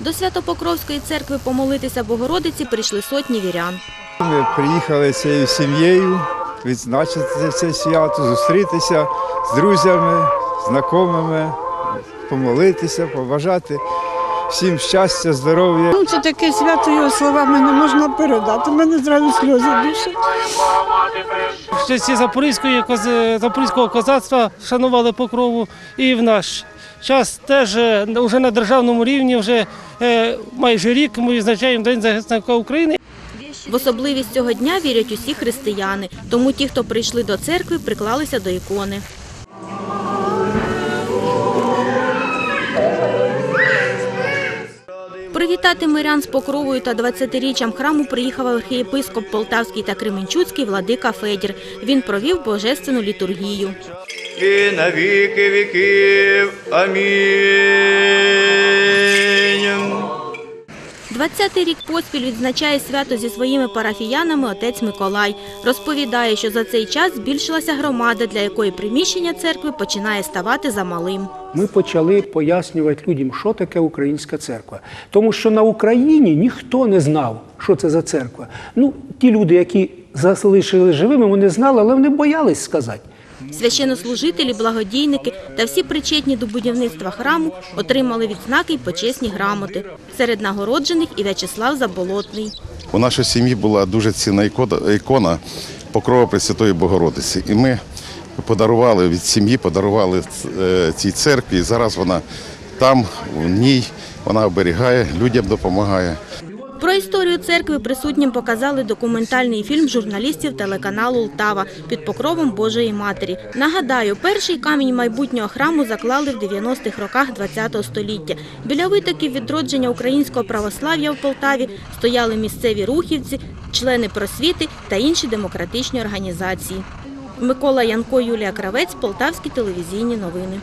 До Святопокровської церкви помолитися Богородиці прийшли сотні вірян. Ми приїхали цією сім'єю відзначити це свято, зустрітися з друзями, знайомими, помолитися, побажати всім щастя, здоров'я. Ну, це таке свято, його словами не можна передати. У мене зразу сльози душать. В часі Запорізької Запорізького козацтва шанували покрову і в наш час теж е, вже на державному рівні, вже е, майже рік ми відзначаємо День захисника України. В особливість цього дня вірять усі християни, тому ті, хто прийшли до церкви, приклалися до ікони. Привітати мирян з покровою та 20-річчям храму приїхав архієпископ Полтавський та Кременчуцький владика Федір. Він провів божественну літургію. і на віки віків. Амінь. 20-й рік поспіль відзначає свято зі своїми парафіянами отець Миколай. Розповідає, що за цей час збільшилася громада, для якої приміщення церкви починає ставати замалим. ми почали пояснювати людям, що таке українська церква. Тому що на Україні ніхто не знав, що це за церква. Ну, ті люди, які залишили живими, вони знали, але вони боялись сказати. Священнослужителі, благодійники та всі причетні до будівництва храму отримали відзнаки й почесні грамоти. Серед нагороджених і В'ячеслав Заболотний. У нашій сім'ї була дуже цінна ікона, Покрова Пресвятої Богородиці. І ми подарували від сім'ї, подарували е, цій церкві. І зараз вона там, в ній, вона оберігає, людям допомагає. Про історію церкви присутнім показали документальний фільм журналістів телеканалу «Лтава» під покровом Божої Матері. Нагадаю, перший камінь майбутнього храму заклали в 90-х роках ХХ століття. Біля витоків відродження українського православ'я в Полтаві стояли місцеві рухівці, члени просвіти та інші демократичні організації. Микола Янко, Юлія Кравець, Полтавські телевізійні новини.